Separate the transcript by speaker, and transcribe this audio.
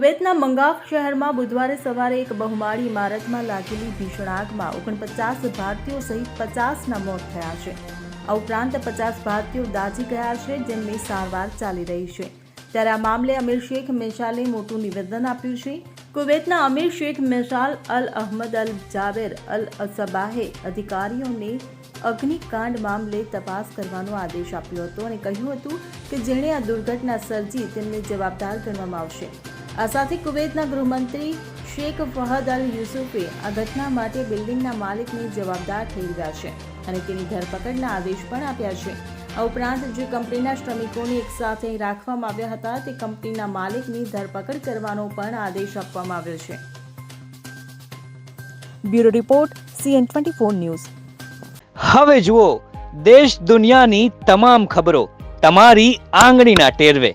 Speaker 1: કુવૈતના મંગાફ શહેરમાં બુધવારે સવારે એક બહુમાળી ઇમારતમાં લાગેલી ભીષણ આગમાં ઓગણપચાસ ભારતીયો સહિત પચાસના મોત થયા છે. આ ઉપરાંત પચાસ ભારતીયો દાઝી ગયા છે જેમની સારવાર ચાલી રહી છે. ત્યારે આ મામલે અમીર શેખ મિશાલે મોટું નિવેદન આપ્યું છે. કુવૈતના અમીર શેખ મિશાલ અલ અહમદ અલ જાવેર અલ અસબાહે અધિકારીઓને અગ્નિકાંડ મામલે તપાસ કરવાનો આદેશ આપ્યો હતો અને કહ્યું હતું કે જેણે આ દુર્ઘટના સર્જી તેમને જવાબદાર ગણવામાં આવશે. આ સાથે કુવૈતના ગૃહમંત્રી શેખ ફહદ અલ યુસુફે આ ઘટના માટે બિલ્ડિંગના માલિકને જવાબદાર ઠેરવ્યા છે અને તેની ધરપકડના આદેશ પણ આપ્યા છે. આ ઉપરાંત જે કંપનીના શ્રમિકોને એકસાથે રાખવામાં આવ્યા હતા, તે કંપનીના માલિકની ધરપકડ કરવાનો પણ આદેશ આપવામાં આવ્યો છે.
Speaker 2: Bureau report, CN twenty four news.
Speaker 3: હવે જુઓ, દેશ દુનિયાની તમામ ખબરો તમારી આંગળીના ટેરવે.